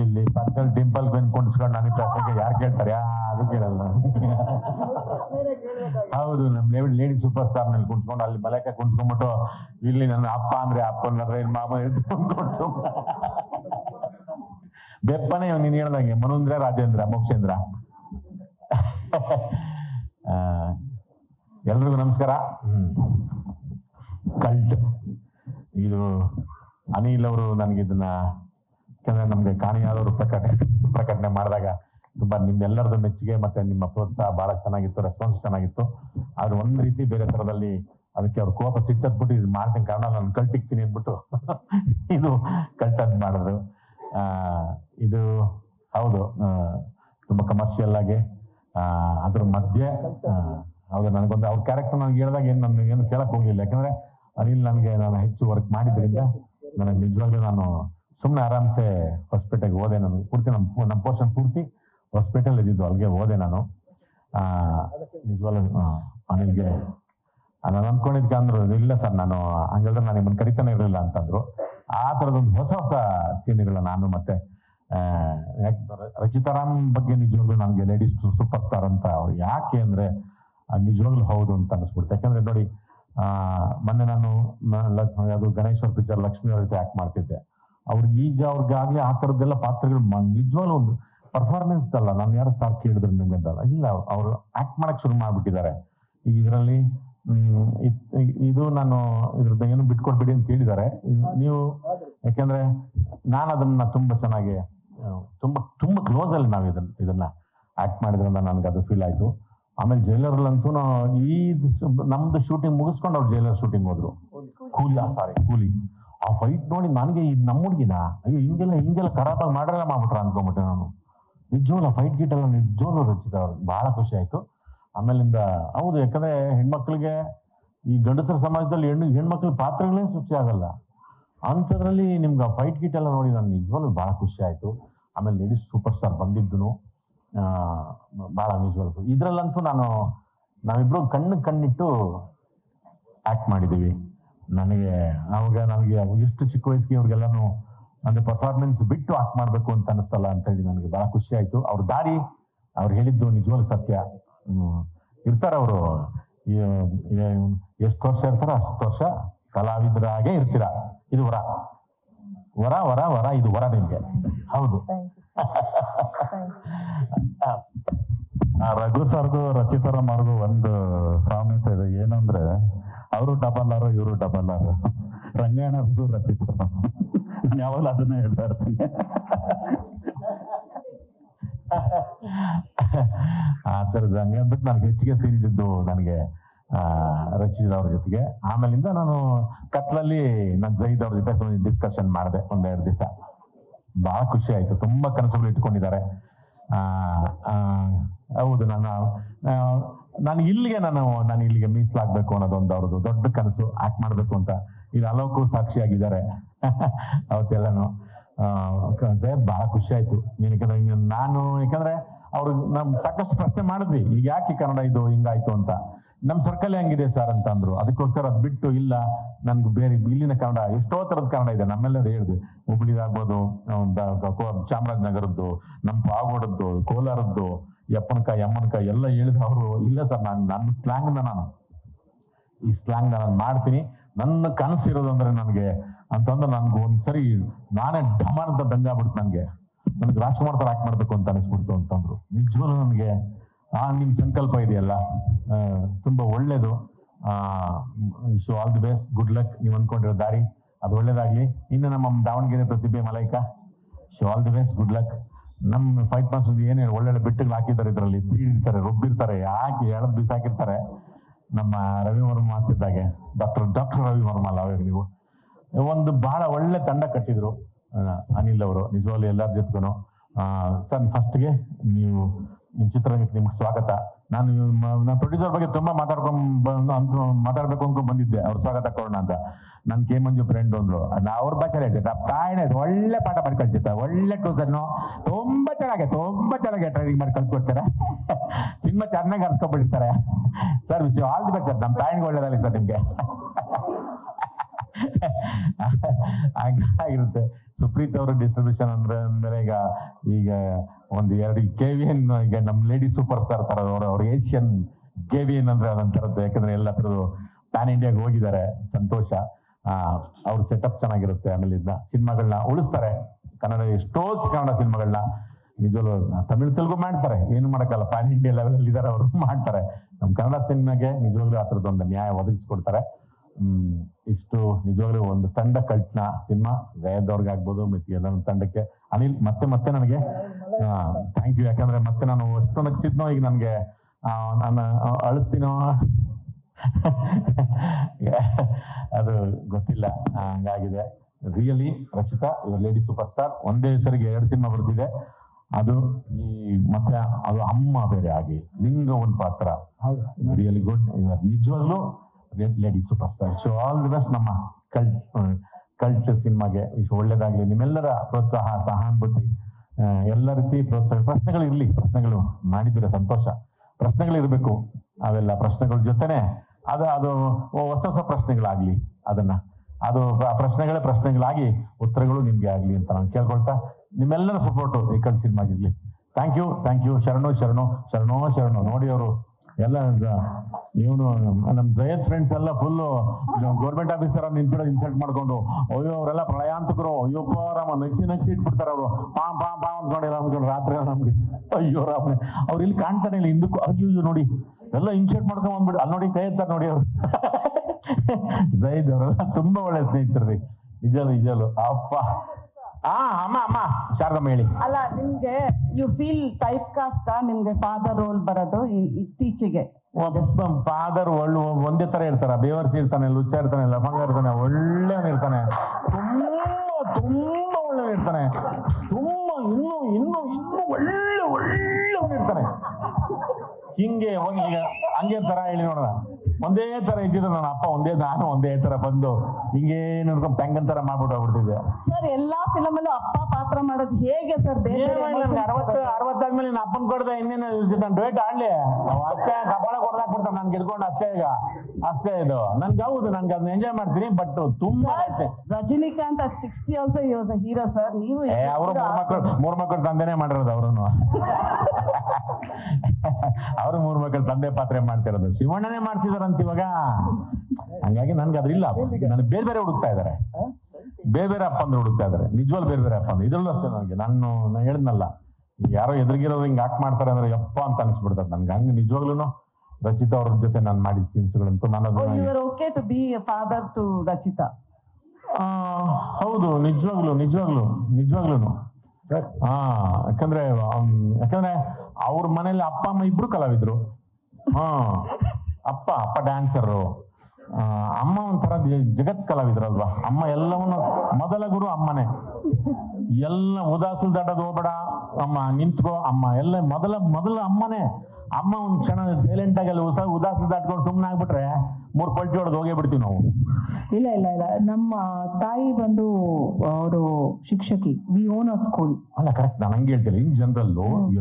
ಇಲ್ಲಿ ಪಕ್ಕದಲ್ಲಿ ಡಿಂಪಲ್ ಬೆನ್ ಕುಣಿಸ್ಕೊಂಡು ನನಗೆ ಪ್ರಶ್ನೆಗೆ ಯಾರು ಕೇಳ್ತಾರೆ? ಯಾರು ಕೇಳಲ್ಲ. ಹೌದು ನಮ್ ಲೇಡಿ ಲೇಡಿ ಸೂಪರ್ ಸ್ಟಾರ್ನಲ್ಲಿ ಕುಣಿಸ್ಕೊಂಡು ಅಲ್ಲಿ ಮಲಕ ಕುಣಿಸ್ಕೊಂಡ್ಬಿಟ್ಟು ಇಲ್ಲಿ ನನ್ನ ಅಪ್ಪ ಅಂದ್ರೆ ಅಪ್ಪನ ಮಾಮ ಕುಣಿಸು ಬೆಪ್ಪನೇ ನೀನ್ ಹೇಳ್ದಂಗೆ ಮನುಂದ್ರ ರಾಜೇಂದ್ರ ಮೋಕ್ಷೇಂದ್ರ. ಎಲ್ರಿಗೂ ನಮಸ್ಕಾರ. ಕಲ್ಟ್ ಇದು ಅನಿಲ್ ಅವರು ನನಗೆ ಇದನ್ನ ಯಾಕಂದ್ರೆ ನಮ್ಗೆ ಕಾಣಿಯಾದವರು ಪ್ರಕಟಣೆ ಪ್ರಕಟಣೆ ಮಾಡಿದಾಗ ತುಂಬಾ ನಿಮ್ಮೆಲ್ಲರದ ಮೆಚ್ಚುಗೆ ಮತ್ತೆ ನಿಮ್ಮ ಪ್ರೋತ್ಸಾಹ ಬಹಳ ಚೆನ್ನಾಗಿತ್ತು ರೆಸ್ಪಾನ್ಸ್ ಚೆನ್ನಾಗಿತ್ತು. ಆದ್ರೆ ಒಂದ್ ರೀತಿ ಬೇರೆ ತರದಲ್ಲಿ ಅದಕ್ಕೆ ಅವ್ರ ಕೋಪ ಸಿಟ್ಟದ್ಬಿಟ್ಟು ಇದು ಮಾಡ್ತೀನಿ ಕಾರಣ ನಾನು ಕಲ್ಟಿಕ್ತೀನಿ ಅಂದ್ಬಿಟ್ಟು ಇದು ಕಲ್ಟದ್ ಮಾಡಿದ್ರು. ಇದು ಹೌದು ತುಂಬಾ ಕಮರ್ಷಿಯಲ್ ಆಗಿ ಅದ್ರ ಮಧ್ಯೆ ಹೌದು, ನನಗೊಂದು ಅವ್ರ ಕ್ಯಾರೆಕ್ಟರ್ ನನಗೆ ಹೇಳಿದಾಗ ಏನು ನನ್ಗೆ ಏನು ಕೇಳಕ್ ಹೋಗ್ಲಿಲ್ಲ. ಯಾಕಂದ್ರೆ ಅನಿಲ್ ನನಗೆ ನಾನು ಹೆಚ್ಚು ವರ್ಕ್ ಮಾಡಿದ್ರಿಂದ ನನಗೆ ನಿಜವಾಗ್ಲೂ ನಾನು ಸುಮ್ಮನೆ ಆರಾಮ್ಸೆ ಹೊಸಪೇಟೆಗೆ ಹೋದೆ ನಾನು. ಪೂರ್ತಿ ನಮ್ಮ ನಮ್ಮ ಪೋರ್ಷನ್ ಪೂರ್ತಿ ಹೊಸಪೇಟೆಲ್ ಇದ್ದಿದ್ದು. ಅಲ್ಲಿಗೆ ಹೋದೆ ನಾನು. ನಿಜವಾಗ್ಲೂ ಅನಿಲ್ಗೆ ನಾನು ಅಂದ್ಕೊಂಡಿದ್ಕೆ ಅಂದ್ರು, ಇಲ್ಲ ಸರ್, ನಾನು ಹಂಗಲ್ದ್ರೆ ನಾನು ನಿಮ್ಮನ್ನು ಕರಿತಾನೆ ಇರಲಿಲ್ಲ ಅಂತಂದ್ರು. ಆ ಥರದೊಂದು ಹೊಸ ಹೊಸ ಸೀನ್ಗಳ ನಾನು ಮತ್ತೆ ರಚಿತಾರಾಮ್ ಬಗ್ಗೆ ನಿಜವಾಗ್ಲೂ ನನಗೆ ಲೇಡೀಸ್ ಸೂಪರ್ ಸ್ಟಾರ್ ಅಂತ ಅವ್ರು ಯಾಕೆ ಅಂದ್ರೆ ನಿಜವಾಗ್ಲೂ ಹೌದು ಅಂತ ಅನಿಸ್ಬಿಡ್ತು ಯಾಕಂದ್ರೆ ನೋಡಿ ಮೊನ್ನೆ ನಾನು ಯಾವುದು ಗಣೇಶ್ವರ ಪಿಕ್ಚರ್ ಲಕ್ಷ್ಮಿ ಅವ್ರ ಜೊತೆ ಆ್ಯಕ್ಟ್ ಮಾಡ್ತಿದ್ದೆ. ಅವ್ರಿಗೆ ಈಗ ಅವ್ರಿಗಾಗ್ಲೇ ಆ ಥರದ್ದೆಲ್ಲ ಪಾತ್ರಗಳು ನಿಜವಾಗ್ಲೂ ಒಂದು ಪರ್ಫಾರ್ಮೆನ್ಸ್ ಅಲ್ಲ ನಾನು ಯಾರು ಸಾರ್ ಕೇಳಿದ್ರು ನಿಮ್ಗೆ ಅಂತಲ್ಲ. ಇಲ್ಲ ಅವರು ಆಕ್ಟ್ ಮಾಡಕ್ ಶುರು ಮಾಡಿಬಿಟ್ಟಿದ್ದಾರೆ. ಈಗ ಇದರಲ್ಲಿ ಇದು ನಾನು ಇದ್ರದ್ದು ಏನು ಬಿಟ್ಕೊಡ್ಬೇಡಿ ಅಂತ ಹೇಳಿದ್ದಾರೆ. ನೀವು ಯಾಕೆಂದ್ರೆ ನಾನು ಅದನ್ನ ತುಂಬಾ ಚೆನ್ನಾಗಿ ತುಂಬಾ ತುಂಬಾ ಕ್ಲೋಸ್ ಅಲ್ಲಿ ನಾವು ಇದನ್ನ ಇದನ್ನ ಆಕ್ಟ್ ಮಾಡಿದ್ರಿಂದ ನನಗೆ ಅದು ಫೀಲ್ ಆಯ್ತು. ಆಮೇಲೆ ಜೈಲರ್ಲಂತೂ ನಾವು ಈ ನಮ್ದು ಶೂಟಿಂಗ್ ಮುಗಿಸ್ಕೊಂಡು ಅವ್ರು ಜೈಲರ್ ಶೂಟಿಂಗ್ ಹೋದ್ರು. ಕೂಲಿ ಸಾರಿ ಕೂಲಿ. ಆ ಫೈಟ್ ನೋಡಿ ನನಗೆ ಇದು ನಮ್ಮ ಹುಡುಗಿನ? ಅಯ್ಯೋ, ಹಿಂಗೆಲ್ಲ ಹಿಂಗೆಲ್ಲ ಖರಾಬಾಗಿ ಮಾಡ್ರೆಲ್ಲ ಮಾಡ್ಬಿಟ್ರ ಅನ್ಕೊಂಬಿಟ್ಟೆ ನಾನು. ನಿಜವಲ್ಲ ಫೈಟ್ ಗೀಟ್ ಎಲ್ಲ ನಿಜವಲ್ಲೂ ರಚಿತ ಬಹಳ ಖುಷಿ ಆಯ್ತು. ಆಮೇಲಿಂದ, ಹೌದು, ಯಾಕಂದ್ರೆ ಹೆಣ್ಮಕ್ಳಿಗೆ ಈ ಗಂಡಸರ ಸಮಾಜದಲ್ಲಿ ಹೆಣ್ಣು, ಹೆಣ್ಮಕ್ಳ ಪಾತ್ರಗಳೇ ಶುಚಿ ಆಗಲ್ಲ. ಅಂಥದ್ರಲ್ಲಿ ನಿಮ್ಗೆ ಫೈಟ್ ಗಿಟ್ ಎಲ್ಲ ನೋಡಿ ನಾನು ನಿಜವಾಗ್ಲೂ ಬಹಳ ಖುಷಿ ಆಯ್ತು. ಆಮೇಲೆ ಲೇಡೀಸ್ ಸೂಪರ್ ಸ್ಟಾರ್ ಬಂದಿದ್ದು ಬಹಳ ನಿಜವಾಗ್ಲೂ ಇದರಲ್ಲಂತೂ ನಾನು, ನಾವಿಬ್ರು ಕಣ್ಣು ಕಣ್ಣಿಟ್ಟು ಆಕ್ಟ್ ಮಾಡಿದ್ದೀವಿ. ನನಗೆ, ಅವಾಗ ನನಗೆ ಎಷ್ಟು ಚಿಕ್ಕ ವಯಸ್ಸಿಗೆ ಅವ್ರಿಗೆಲ್ಲಾನು ಅಂದ್ರೆ ಪರ್ಫಾರ್ಮೆನ್ಸ್ ಬಿಟ್ಟು ಆಕ್ಟ್ ಮಾಡಬೇಕು ಅಂತ ಅನಿಸ್ತಲ್ಲ ಅಂತ ಹೇಳಿ ನನಗೆ ಬಹಳ ಖುಷಿ ಆಯ್ತು. ಅವ್ರ ದಾರಿ, ಅವ್ರು ಹೇಳಿದ್ದು ನಿಜವಾಗ್ಲೂ ಸತ್ಯ. ಇರ್ತಾರ ಅವರು. ಎಷ್ಟು ವರ್ಷ ಇರ್ತಾರ ಅಷ್ಟು ವರ್ಷ ಕಲಾವಿದರಾಗೆ ಇರ್ತೀರ. ಇದು ವರ. ವರ ವರ ವರ, ಇದು ವರ ನಿಮ್ಗೆ. ಹೌದು ಆ ರಘು ಸರ್ಗೂ ರಚಿತರ ಮಾರ್ಗು ಒಂದು ಸಾಮ್ಯತೆ ಇದೆ. ಏನಂದ್ರೆ ಅವರು ಡಬಲ್ ಆರು ಇವರು ಡಬಲ್ ಆರು ರಂಗಾಯಣರ್ಗೂ ರಚಿತಾರಾಮ್ ನಾನು ಯಾವಾಗಲೂ ಅದನ್ನ ಹೇಳ್ತಾ ಇರ್ತೀನಿ. ಥರದ್ದು ಹಂಗೆ ಅಂದ್ಬಿಟ್ಟು ನನಗೆ ಹೆಚ್ಚಿಗೆ ಸೀನ್ ಇದ್ದಿದ್ದು ನನಗೆ ರಚಿತ್ ಅವ್ರ ಜೊತೆಗೆ. ಆಮೇಲಿಂದ ನಾನು ಕತ್ಲಲ್ಲಿ ನಾನು ಜೈದ್ ಅವ್ರ ಜೊತೆ ಡಿಸ್ಕಷನ್ ಮಾಡಿದೆ ಒಂದೆರಡು ದಿವಸ. ಬಹಳ ಖುಷಿ ಆಯ್ತು. ತುಂಬಾ ಕನಸುಗಳು ಇಟ್ಕೊಂಡಿದ್ದಾರೆ. ಆ, ಹೌದು ನಾನು ಆ, ನಾನು ಇಲ್ಲಿಗೆ ನಾನು ನಾನು ಇಲ್ಲಿಗೆ ಮೀಸಲಾಗ್ಬೇಕು ಅನ್ನೋದೊಂದು ಅವ್ರದ್ದು ದೊಡ್ಡ ಕನಸು ಆಕ್ಟ್ ಮಾಡಬೇಕು ಅಂತ ಇದು ಅಲೋಕು ಸಾಕ್ಷಿಯಾಗಿದ್ದಾರೆ. ಅವತ್ತೆಲ್ಲನು. ಜಯ ಬಹಳ ಖುಷಿ ಆಯ್ತು. ನೀನು ನಾನು, ಯಾಕಂದ್ರೆ ಅವ್ರು ನಮ್ ಸಾಕಷ್ಟು ಪ್ರಶ್ನೆ ಮಾಡಿದ್ವಿ. ಈಗ ಯಾಕೆ ಕನ್ನಡ ಇದು ಹಿಂಗಾಯ್ತು ಅಂತ. ನಮ್ ಸರ್ಕಲ್ ಹೆಂಗಿದೆ ಸರ್ ಅಂತ ಅಂದ್ರು. ಅದಕ್ಕೋಸ್ಕರ ಅದ್ ಬಿಟ್ಟು ಇಲ್ಲ, ನನ್ಗೆ ಬೇರೆ ಇಲ್ಲಿನ ಕನ್ನಡ ಎಷ್ಟೋ ತರದ ಕನ್ನಡ ಇದೆ. ನಮ್ಮೆಲ್ಲರೂ ಹೇಳಿದ್ವಿ ಹುಬ್ಳಿದಾಗ್ಬೋದು ಚಾಮರಾಜನಗರದ್ದು ನಮ್ಮ ಪಾಗೋಡದ್ದು, ಕೋಲಾರದ್ದು, ಯಪ್ಪನಕಾಯಿ ಯಮ್ಮನಕಾಯಿ ಎಲ್ಲ ಹೇಳಿದ್ರು ಅವರು, ಇಲ್ಲ ಸರ್ ನಾನು ನನ್ನ ಸ್ಲಾಂಗ್ ನಾನು. ಈ ಸ್ಲ್ಯಾಂಗ್ ನಾನು ಮಾಡ್ತೀನಿ. ನನ್ನ ಕನಸು ಅಂದ್ರೆ ನನಗೆ ಅಂತಂದ್ರೆ ನನ್ಗೆ ಒಂದ್ಸರಿ ನಾನೇ ಢಮಾರ್ ಅಂತ ದಂಗಾಗ್ಬಿಡ್ತು ನನಗೆ ನನಗೆ ರಾಜ್ಕುಮಾರ್ ಥರ ಆಕ್ಟ್ ಮಾಡಬೇಕು ಅಂತ ಅನಿಸ್ಬಿಡ್ತು ಅಂತಂದ್ರು. ನಿಜವಲ್ಲೂ ನನಗೆ, ಆ ನಿಮ್ಮ ಸಂಕಲ್ಪ ಇದೆಯಲ್ಲ ತುಂಬ ಒಳ್ಳೇದು. So all the best good luck ನೀವು ಅನ್ಕೊಂಡಿರೋ ದಾರಿ, ಅದು ಒಳ್ಳೇದಾಗಲಿ. ಇನ್ನು ನಮ್ಮ ದಾವಣಗೆರೆ ಪ್ರತಿಭೆ Malaika so all the best good luck ನಮ್ಮ ಫೈಟ್ ಮಾಸ್ಟರ್ ಏನೇನು ಒಳ್ಳೊಳ್ಳೆ ಬಿಟ್ಟುಗಳು ಹಾಕಿದ್ದಾರೆ ಇದರಲ್ಲಿ ತೀಡಿರ್ತಾರೆ ರುಬ್ಬಿರ್ತಾರೆ, ಹಾಕಿ ಎಳೆದು ಬಿಸಾಕಿರ್ತಾರೆ. ನಮ್ಮ ರವಿ ವರ್ಮ ಮಾಸ್ತಿದ್ದಾಗೆ ಡಾಕ್ಟರ್ ಡಾಕ್ಟರ್ ರವಿ ವರ್ಮ ಅಲ್ಲ ಅವಾಗ ನೀವು. ಒಂದು ಬಹಳ ಒಳ್ಳೆ ತಂಡ ಕಟ್ಟಿದ್ರು ಅನಿಲ್ ಅವರು. ನಿಜವಾಗ್ಲೂ ಎಲ್ಲರ ಜೊತೆಗೂ ಸರ್ ಫಸ್ಟ್ಗೆ ನೀವು ನಿಮ್ಮ ಚಿತ್ರರಂಗಕ್ಕೆ ನಿಮ್ಗೆ ಸ್ವಾಗತ. ನಾನು ನಾನು ಪ್ರೊಡ್ಯೂಸರ್ ಬಗ್ಗೆ ತುಂಬಾ ಮಾತಾಡ್ಕೊಂಡು ಅಂತ, ಮಾತಾಡ್ಬೇಕು ಅನ್ಕೊಂಡ್ ಬಂದಿದ್ದೆ. ಅವ್ರ ಸ್ವಾಗತ ಕೊಡೋಣ ಅಂತ. ನನ್ ಕೆ ಮಂಜು ಫ್ರೆಂಡ್ ಅಂದ್ರು ನಾ ಅವ್ರ ಭಾಷೆ ಹೇಳ್ತಿದ್ದೆ ತಾಯಿನೇ ಒಳ್ಳೆ ಪಾಠ ಮಾಡಿ ಕಳ್ಸಿರ್ತಾರೆ ಒಳ್ಳೆ ಟ್ಯೂಸನ್ನು ತುಂಬಾ ಚೆನ್ನಾಗಿ ತುಂಬಾ ಚೆನ್ನಾಗಿ ಟ್ರೈನಿಂಗ್ ಮಾಡಿ ಕಳ್ಸಿಕೊಡ್ತಾರೆ? ಸಿನಿಮಾ ಚೆನ್ನಾಗಿ ಅನ್ಕೊಂಡ್ಬಿಟ್ಟಿರ್ತಾರೆ ಸರ್ ವಿಷಯ ಆಲ್ ದಿ ಬೆಸ್ಟ್ ಸರ್ ನಮ್ಮ ತಾಯಿಗೆ ಒಳ್ಳೇದಾಗಲಿ ಸರ್ ನಿಮ್ಗೆ. ಹಾಗಾಗಿರುತ್ತೆ. ಸುಪ್ರೀತ್ ಅವರ ಡಿಸ್ಟ್ರಿಬ್ಯೂಷನ್ ಅಂದ್ರೆ ಅಂದ್ರೆ ಈಗ ಈಗ ಒಂದು ಎರಡು ಕೆ ವಿ ಎನ್ ಈಗ ನಮ್ಮ ಲೇಡಿ ಸೂಪರ್ ಸ್ಟಾರ್ ತರ ಅವ್ರ ಅವ್ರ ಏಷ್ಯನ್ ಕೆ ವಿ ಎನ್ ಅಂದ್ರೆ ಅದೊಂಥರದ್ದು ಯಾಕಂದ್ರೆ ಎಲ್ಲ ಥರದ್ದು ಪ್ಯಾನ್ ಇಂಡಿಯಾಗೆ ಹೋಗಿದ್ದಾರೆ. ಸಂತೋಷ. ಅವ್ರ ಸೆಟಪ್ ಚೆನ್ನಾಗಿರುತ್ತೆ ಆಮೇಲೆ ಇದನ್ನ ಸಿನಿಮಾಗಳನ್ನ ಉಳಿಸ್ತಾರೆ. ಕನ್ನಡ ಎಷ್ಟೋ ಕನ್ನಡ ಸಿನಿಮಾಗಳನ್ನ ನಿಜವಲ್ಲೂ ತಮಿಳು, ತೆಲುಗು ಮಾಡ್ತಾರೆ. ಏನು ಮಾಡೋಕ್ಕಲ್ಲ ಪ್ಯಾನ್ ಇಂಡಿಯಾ ಲೆವೆಲ್ ಇದಾರೆ ಅವರು ಮಾಡ್ತಾರೆ. ನಮ್ಮ ಕನ್ನಡ ಸಿನಿಮಾಗೆ ನಿಜವಾಗ್ಲೂ ಆ ಥರದ್ದೊಂದು ನ್ಯಾಯ ಒದಗಿಸ್ಕೊಡ್ತಾರೆ. ಇಷ್ಟು ನಿಜವಾಗ್ಲೂ ಒಂದು ತಂಡ ಕಲ್ಟ್ನ ಸಿನಿಮಾ. ಜಯದ್ ಅವ್ರಿಗಾಗ್ಬೋದು ಮತ್ತೆ ಎಲ್ಲ ತಂಡಕ್ಕೆ. ಅನಿಲ್ ಮತ್ತೆ ಮತ್ತೆ ನನಗೆ. ಥ್ಯಾಂಕ್ ಯು ಯಾಕಂದ್ರೆ ಮತ್ತೆ ನಾನು ಎಷ್ಟು ನಗ್ಸಿದ್ನೋ ಈಗ ನನಗೆ ನಾನು ಅಳಿಸ್ತೀನೋ? ಅದು ಗೊತ್ತಿಲ್ಲ. ಹಂಗಾಗಿದೆ. ರಿಯಲಿ ರಚಿತಾ ಇವ್ರ ಲೇಡಿ ಸೂಪರ್ ಸ್ಟಾರ್ ಒಂದೇ ಹೆಸರಿಗೆ ಎರಡು ಸಿನಿಮಾ ಬರ್ತಿದೆ ಅದು ಈ ಮತ್ತೆ ಅದು ಅಮ್ಮ ಬೇರೆ ಆಗಿ ಲಿಂಗ ಒಂದು ಪಾತ್ರ ರಿಯಲಿ ಗುಡ್ ಇವರು ನಿಜವಾಗ್ಲೂ lady super star so all the best ನಮ್ಮ ಕಲ್ಟ್ ಕಲ್ಟ್ ಸಿನಿಮಾಗೆ. ಇಷ್ಟು ಒಳ್ಳೇದಾಗಲಿ, ನಿಮ್ಮೆಲ್ಲರ ಪ್ರೋತ್ಸಾಹ, ಸಹಾನುಭೂತಿ ಎಲ್ಲ ರೀತಿ ಪ್ರೋತ್ಸಾಹ, ಪ್ರಶ್ನೆಗಳು ಇರಲಿ, ಪ್ರಶ್ನೆಗಳು ಮಾಡಿದ್ದೀರ, ಸಂತೋಷ. ಪ್ರಶ್ನೆಗಳು ಇರಬೇಕು, ಅವೆಲ್ಲ ಪ್ರಶ್ನೆಗಳ ಜೊತೆನೆ ಅದು ಅದು ಹೊಸ ಹೊಸ ಪ್ರಶ್ನೆಗಳಾಗ್ಲಿ ಅದನ್ನ. ಅದು ಪ್ರಶ್ನೆಗಳೇ ಪ್ರಶ್ನೆಗಳಾಗಿ ಉತ್ತರಗಳು ನಿಮ್ಗೆ ಆಗ್ಲಿ ಅಂತ ನಾನು ಕೇಳ್ಕೊಳ್ತಾ, ನಿಮ್ಮೆಲ್ಲರ ಸಪೋರ್ಟು ಈ ಕಡೆ ಸಿನಿಮಾಗಿರ್ಲಿ. ಥ್ಯಾಂಕ್ ಯು ಥ್ಯಾಂಕ್ ಯು ಶರಣು ಶರಣು, ಶರಣೋ, ಶರಣು. ನೋಡಿ ಅವರು ಎಲ್ಲ ಇವನು ನಮ್ಮ ಜಯದ್ ಫ್ರೆಂಡ್ಸ್ ಎಲ್ಲ ಫುಲ್ಲು ಗೌರ್ಮೆಂಟ್ ಆಫೀಸರ್ ನಿಂತ್ಬಿಡೋ ಇನ್ಸಲ್ಟ್ ಮಾಡ್ಕೊಂಡು, ಅಯ್ಯೋ, ಅವರೆಲ್ಲ ಪ್ರಳಯಾಂತಕರು ಅಯ್ಯೋಪ್ಪ ರಾಮ, ನಗ್ಸಿ ನಗ್ಸಿ ಇಟ್ಬಿಡ್ತಾರೆ ಅವರು. ಪಾಂ ಪಾಂ ಪಾಂ ಅಂದ್ಕೊಂಡಿಲ್ಲ ಅಂದ್ಕೊಂಡು ರಾತ್ರಿ ನಮ್ಗೆ, ಅಯ್ಯೋ ರಾಮ ಅವ್ರು ಇಲ್ಲಿ ಕಾಣ್ತಾನೆ ಇಲ್ಲ ಹಿಂದಕ್ಕೂ, ಅಯ್ಯೋ ನೋಡಿ. ಎಲ್ಲ ಇನ್ಸಲ್ಟ್ ಮಾಡ್ಕೊಂಡ್ ಬಂದ್ಬಿಡು ಅಲ್ಲಿ ನೋಡಿ ಕೈ ಎತ್ತಾರೆ ನೋಡಿ ಅವ್ರು. ಜೈದ್ ಅವರೆಲ್ಲ ತುಂಬಾ ಒಳ್ಳೆ ಸ್ನೇಹಿತರು ನಿಜಲು ನಿಜಲು ಅಪ್ಪ. ಆ ಅಮ್ಮ ಅಮ್ಮ ಶಾರದಮ್ಮ ಹೇಳಿ. ಅಲ್ಲ ನಿಮ್ಗೆ ಯು ಫೀಲ್ ಟೈಪ್ ಕಾಸ್ಟ್ ನಿಮ್ಗೆ ಫಾದರ್ ರೋಲ್ ಬರೋದು ಈ- ಇತ್ತೀಚೆಗೆ. ಫಾದರ್ ಒಳ್ಳೆ ಒಂದೇ ತರ ಇರ್ತಾರ ಬೇವರ್ಸಿ ಇರ್ತಾನೆ ಲುಚ್ಚ ಇರ್ತಾನೆ ಲಫಂಗ ಇರ್ತಾನೆ ಒಳ್ಳೆಯವನ್ ಇರ್ತಾನೆ. ತುಂಬಾ ತುಂಬಾ ಒಳ್ಳೆಯವನ್ ಇರ್ತಾನೆ. ತುಂಬಾ ಇನ್ನೂ ಇನ್ನೂ ಇನ್ನೂ ಒಳ್ಳೆ ಒಳ್ಳೆಯವನ್ ಇರ್ತಾನೆ. ಹಿಂಗೆ ಹೋಗಿ ಈಗ ಹಂಗೆ ತರ ಹೇಳಿ ನೋಡೋಣ. ಒಂದೇ ತರ ಇದ್ದಿದ್ದು ನನ್ನ ಅಪ್ಪ ಒಂದೇ ನಾನು ಒಂದೇ ತರ ಬಂದು ಹಿಂಗೆ ನೋಡ್ಕೊಂಡು ತರ ಮಾಡ್ಬಿಟ್ಟು ಹೋಗ್ಬಿಡ್ತಿದ್ದೆ ಸರ್ ಎಲ್ಲಾ ಫಿಲಮ್ ಅಲ್ಲೂ ಅಪ್ಪ ಪಾತ್ರ ಮಾಡೋದು ಹೇಗೆ ಸರ್? ಅರವತ್ತು? ಅರವತ್ತಾದ್ಮೇಲೆ ನನ್ನ ಅಪ್ಪನ್ ಕೊಡ್ದೆ ಇನ್ನೇನು ನಾನು ಡೇಟ್ ಆಡ್ಲಿ. ಅಷ್ಟೇ ಕಪಾಳ ಕೊಡ್ದಾಕ್ಬಿಡ್ತಾನೆ ನನ್ಗೆ ಹಿಡ್ಕೊಂಡು ಅಷ್ಟೇ ಈಗ. ಅಷ್ಟೇ ಇದು. ನನ್ಗೆ ಹೌದು ನನ್ಗೆ ಅದನ್ನ ಎಂಜಾಯ್ ಮಾಡ್ತೀನಿ ಬಟ್ ತುಂಬಾ Rajinikanth at sixty also hero sir. ನೀವು ಅವರು ಮಕ್ಕಳು ಮೂರ್ ಮಕ್ಕಳು ತಂದೆನೆ ಮಾಡಿರೋದು ಅವ್ರನ್ನು ಅವರು ಮೂರ್ ಮಕ್ಕಳ ತಂದೆ ಪಾತ್ರೆ ಮಾಡ್ತಿರೋದು. ಶಿವಣ್ಣನೇ ಮಾಡ್ತಿದಾರಂತ ಇವಾಗ. ಹಂಗಾಗಿ ನನ್ಗೆ ಅದ್ರಿಲ್ಲ. ನನಗೆ ಬೇರೆ ಬೇರೆ ಹುಡುಕ್ತಾ ಇದಾರೆ. ಬೇರೆ ಬೇರೆ ಅಪ್ಪಂದ್ರು ಹುಡುಕ್ತಾ ಇದಾರೆ. ನಿಜವಾಗ್ ಬೇರೆ ಬೇರೆ ಅಪ್ಪಂದ್ರು ಇದ್ರಲ್ಲೂ ಅಷ್ಟೇ ನನಗೆ. ನಾನು ನಾನು ಹೇಳಿದ್ನಲ್ಲ ಯಾರೋ ಎದುರಿಗಿರೋರು ಹಿಂಗ್ ಯಾಕೆ ಮಾಡ್ತಾರೆ ಅಂದ್ರೆ ಯಪ್ಪ ಅಂತ ಅನ್ಸ್ಬಿಡ್ತಾರೆ ನನ್ಗೆ. ಹಂಗೆ ನಿಜವಾಗ್ಲೂ ರಚಿತಾ ಅವ್ರ ಜೊತೆ ನಾನು ಮಾಡಿದ ಸೀನ್ಸ್ಗಳಂತೂ ನಾನು okay to be father to Rachita? ಆ, ಹೌದು. ನಿಜವಾಗ್ಲು ನಿಜವಾಗ್ಲು ನಿಜವಾಗ್ಲೂ ಹಾ ಯಾಕಂದ್ರೆ ಯಾಕಂದ್ರೆ ಅವ್ರ ಮನೇಲಿ ಅಪ್ಪ, ಅಮ್ಮ ಇಬ್ರು ಕಲಾವಿದ್ರು. ಹಾ, ಅಪ್ಪ ಅಪ್ಪ ಡ್ಯಾನ್ಸರು ಅಮ್ಮ ಒಂಥರ ಜಗತ್ ಕಲಾವಿದ್ರು ಅಲ್ವಾ ಅಮ್ಮ ಎಲ್ಲವನ್ನು, ಮೊದಲ ಗುರು ಅಮ್ಮನೇ. ಎಲ್ಲ ಉದಾಸಲ್ ದಾಟೋದು ಹೋಗ್ಬೇಡ. ಅಮ್ಮ ನಿಂತ್ಕೋ ಅಮ್ಮ. ಎಲ್ಲ ಮೊದಲ ಮೊದಲ ಅಮ್ಮನೇ. ಅಮ್ಮ ಒಂದ್ ಕ್ಷಣ ಸೈಲೆಂಟ್ ಆಗಿ ಅಲ್ಲಿ ಉಸ ಉದಾಸಲ್ ದಾಟ್ಕೊಂಡು ಸುಮ್ಮನೆ ಆಗ್ಬಿಟ್ರೆ ಮೂರ್ ಪಲ್ಟಿ ಹೊಡೆದು ಹೋಗೇ ಬಿಡ್ತೀವಿ ನಾವು. ಇಲ್ಲ ಇಲ್ಲ ಇಲ್ಲ. ನಮ್ಮ ತಾಯಿ ಬಂದು ಅವರು ಶಿಕ್ಷಕಿ ವಿ ಓನ್ ಅ ಸ್ಕೂಲ್. ಅಲ್ಲ ಕರೆಕ್ಟ್ ನಾನು ಹಂಗೆ ಹೇಳ್ತಿಲ್ಲ. ಇನ್ ಜನರಲ್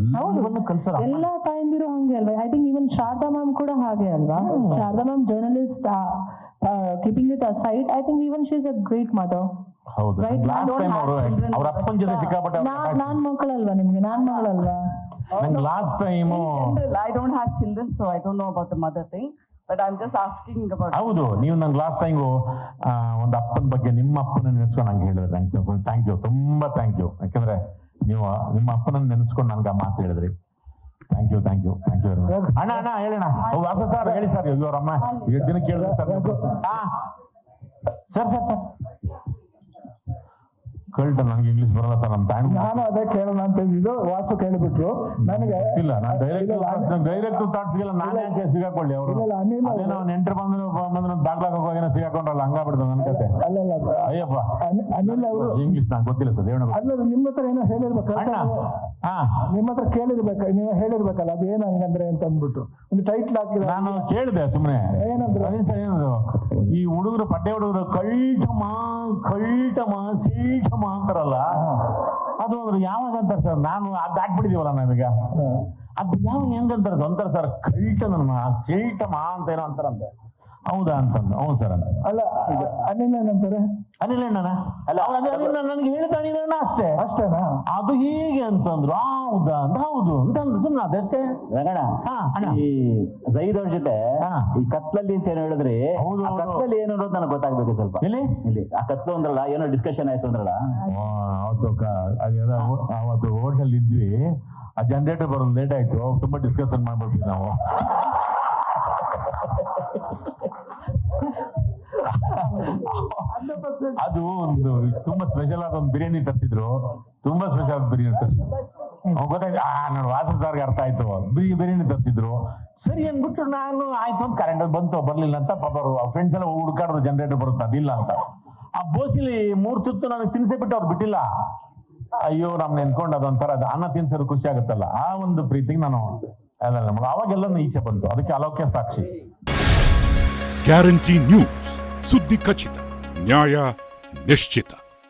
ಎಲ್ಲವನ್ನು ಕಲ್ಸಲ್ಲ ಎಲ್ಲ ತಾಯಂದಿರು ಹಂಗೆ ಅಲ್ವಾ? I think even Sharada ma'am ಕೂಡ ಹಾಗೆ ಅಲ್ವಾ? Sharada ma'am journalist keeping it side I think even she is a great mother ಹೌದು. Right, last don't time have ಅವರು children ಅವ್ರ ಅಪ್ಪನ ಜೊತೆ ಸಿಕ್ಕಾಪಟ್ಟೆ ನಾನ್ ನಾನ್ ಮಕ್ಕಳಲ್ವಾ ನಿಮ್ಗೆ? ನಾನ್ ಮಗಳಲ್ವಾ? ನಂಗೆ last time general I don't have children I I know know about the mother thing but I'm just asking about ಹೌದು. ನೀವು ನಂಗೆ ಲಾಸ್ಟ್ ಟೈಮು ಒಂದು ಅಪ್ಪನ ಬಗ್ಗೆ ನಿಮ್ಮ ಅಪ್ಪನ ನೆನೆಸ್ಕೊಂಡು ನಂಗೆ ಹೇಳಿದ್ರೆ ನಂಗೆ ಥ್ಯಾಂಕ್ ಯು ತುಂಬಾ ಥ್ಯಾಂಕ್ ಯು ಯಾಕಂದ್ರೆ ನೀವು ನಿಮ್ಮ ಅಪ್ಪನ ನೆನೆಸ್ಕೊಂಡು ನನ್ಗೆ ಆ ಮಾತು ಹೇಳಿದ್ರಿ. Thank you thank you thank you very much ಅಣ್ಣ ಅಣ್ಣ ಹೇಳಣ್ಣ. ವಾಸ ಸರ್ ಹೇಳಿ ಸರ್. ಇವ್ರ ಅಮ್ಮ. ಎರಡು ದಿನ ಕೇಳಿದ್ರೆ ಸರ್ ಸರ್ ಸರ್ ಸರ್. ಕಲ್ಟ ನನಗೆ ಇಂಗ್ಲಿಷ್ ಬರಲ್ಲ ಸರ್ ನಮ್ಮ ತಾಯಿ ನಾನು ಅದೇ ಕೇಳೋಣ ಅಂತ ಇದ್ದಿದ್ದು ವಾಸು ಕೇಳಿಬಿಟ್ರು. ನನಗೆ ಇಲ್ಲ ನಾನು ಡೈರೆಕ್ಟ್ ಡೈರೆಕ್ಟ್ ಥಾಟ್ಸ್ ಗೆಲ್ಲ ನಾನೇ ಯಾಕೆ ಸಿಗಾಕೊಳ್ಳಿ ಅವರು. ಅನಿಲ್ ಅದೇನೋ ನೆಂಟರು ಬಂದ್ರು ಬಂದ್ರು ಬಾಗ್ಲಾಗ ಹೋಗೇನೋ ಸಿಗಾಕೊಂಡ್ರಲ್ಲ ಹಂಗಾಗ್ಬಿಡ್ತದೆ ನನ್ನ ಕತೆ. ಅಲ್ಲ ಅಯ್ಯಪ್ಪ. ಅನಿ- ಅನಿಲ್ ಅವರು ಇಂಗ್ಲಿಷ್ ನಂಗೆ ಗೊತ್ತಿಲ್ಲ ಸರ್ ಹೇಳ ಅಲ್ಲ ನಿಮ್ಮ ಹತ್ರ ಏನೋ ಹೇಳಿರ್ಬೇಕಲ್ಲ ಅಣ್ಣ ಹಾ. ನಿಮ್ಮ ಹತ್ರ ಕೇಳಿರ್ಬೇಕು ನೀವು ಹೇಳಿರ್ಬೇಕಲ್ಲ ಅದು ಏನು ಹಂಗಂದ್ರೆ ಅಂತ ಅಂದ್ಬಿಟ್ಟು. ಒಂದು ಟೈಟ್ಲ್ ಹಾಕಿದ ನಾನು ಕೇಳಿದೆ ಸುಮ್ಮನೆ ಏನಂದ್ರು? ಏನಂದ್ರು? ಈ ಹುಡುಗರು ಪಡ್ಡೆ ಹುಡುಗರು ಕಳ್ಟಮ ಕಳ್ಟಮ ಸೀಟಮ ಅಂತಾರಲ್ಲ? ಅದು ಅಂದ್ರೆ ಯಾವಾಗ ಅಂತಾರೆ ಸರ್? ನಾನು ಅದು ದಾಟ್ಬಿಟ್ಟಿದೀವಲ್ಲ ನಾವೀಗ. ಅದು ಯಾವ ಹೆಂಗಂತಾರೆ ಅಂತಾರೆ? ಸರ್ ಕಳ್ಟ ನನ್ನ ಮಾ ಅಂತ ಏನೋ ಅಂತಾರಂತೆ. ಹೌದಾ ಅಂತಂದ. ಹೌದು ಸರ್ ಅಂತ ಅಲ್ಲ ಅನಿಲ್ ಏನಂತಾರೆ ಅನಿಲ್ ಅಣ್ಣನ? ಅಲ್ಲ ಅನಿಲ್ ನನಗೆ ಹೇಳಿದ ಅನಿಲ್ ಅಣ್ಣ ಅಷ್ಟೇ. ಅಷ್ಟೇನಾ? ಅದು ಹೀಗೆ ಅಂತಂದ್ರು. ಹೌದಾ ಅಂತ ಹೌದು ಅಂತಂದ್ರು ಸುಮ್ಮನೆ ಅದಷ್ಟೇ ರಂಗಣ. ಈ ಜೈದ್ ಅವ್ರ ಜೊತೆ. ಈ ಕತ್ಲಲ್ಲಿ ಅಂತ ಏನು ಹೇಳಿದ್ರಿ. ಕತ್ಲಲ್ಲಿ ಏನು ಅನ್ನೋದು ನನಗೆ ಗೊತ್ತಾಗ್ಬೇಕು ಸ್ವಲ್ಪ. ಇಲ್ಲಿ ಇಲ್ಲಿ. ಆ ಕತ್ಲು ಅಂದ್ರಲ್ಲ ಏನೋ ಡಿಸ್ಕಷನ್ ಆಯ್ತು ಅಂದ್ರಲ್ಲ. ಅವತ್ತು ಅವತ್ತು ಹೋಟೆಲ್ ಇದ್ವಿ. ಆ ಜನರೇಟರ್ ಬರೋದು ಲೇಟ್ ಆಯ್ತು. ತುಂಬಾ ಡಿಸ್ಕಷನ್ ಮಾಡ್ಬಿಟ್ವಿ ನಾವು. ಅದು ಒಂದು ತುಂಬಾ ಸ್ಪೆಷಲ್ ಆದ ಒಂದು ಬಿರಿಯಾನಿ ತರಿಸಿದ್ರು. ತುಂಬಾ ಸ್ಪೆಷಲ್ ಆದ ಬಿರಿಯಾನಿ ತರಿಸಿದ್ರು. ಗೊತ್ತಾಯ್ತು, ಆ ನಾನು ವಾಸನ್ ಸಾರ್ಗೆ ಅರ್ಥ ಆಯ್ತು. ಬಿರಿ, ಬಿರಿಯಾನಿ ತರಿಸಿದ್ರು. ಸರಿ ಅಂದ್ಬಿಟ್ಟು ನಾನು, ಆಯ್ತು ಅಂತ ಕರೆಂಟ್ ಬಂತು, ಬರ್ಲಿಲ್ಲ ಅಂತ ಪಾಪ ಫ್ರೆಂಡ್ಸ್ ಎಲ್ಲ ಹುಡುಕಾಡಿದ್ರು, ಜನರೇಟರ್ ಬರುತ್ತೆ, ಅದಿಲ್ಲ ಅಂತ. ಆ ಬೋಸಿಲಿ ಮೂರ್ ತುತ್ತು ನನಗೆ ತಿನ್ಸೇ ಬಿಟ್ಟು ಅವ್ರು ಬಿಟ್ಟಿಲ್ಲ. ಅಯ್ಯೋ ನಮ್ ನೆನ್ಕೊಂಡು ಅದೊಂಥರ ಅದು ಅನ್ನ ತಿನ್ಸೋದು ಖುಷಿ ಆಗುತ್ತಲ್ಲ. ಆ ಒಂದು ಪ್ರೀತಿಗೆ ನಾನು ಅದಲ್ಲ ನಮ್ಗೆ ಅವಾಗೆಲ್ಲ ಈಚೆ ಬಂತು. ಅದಕ್ಕೆ ಅಲೌಕ್ಯ ಸಾಕ್ಷಿ. ಗ್ಯಾರಂಟಿ ನ್ಯೂಸ್ ಸುದ್ದಿ ಖಚಿತ ನ್ಯಾಯ ನಿಶ್ಚಿತ.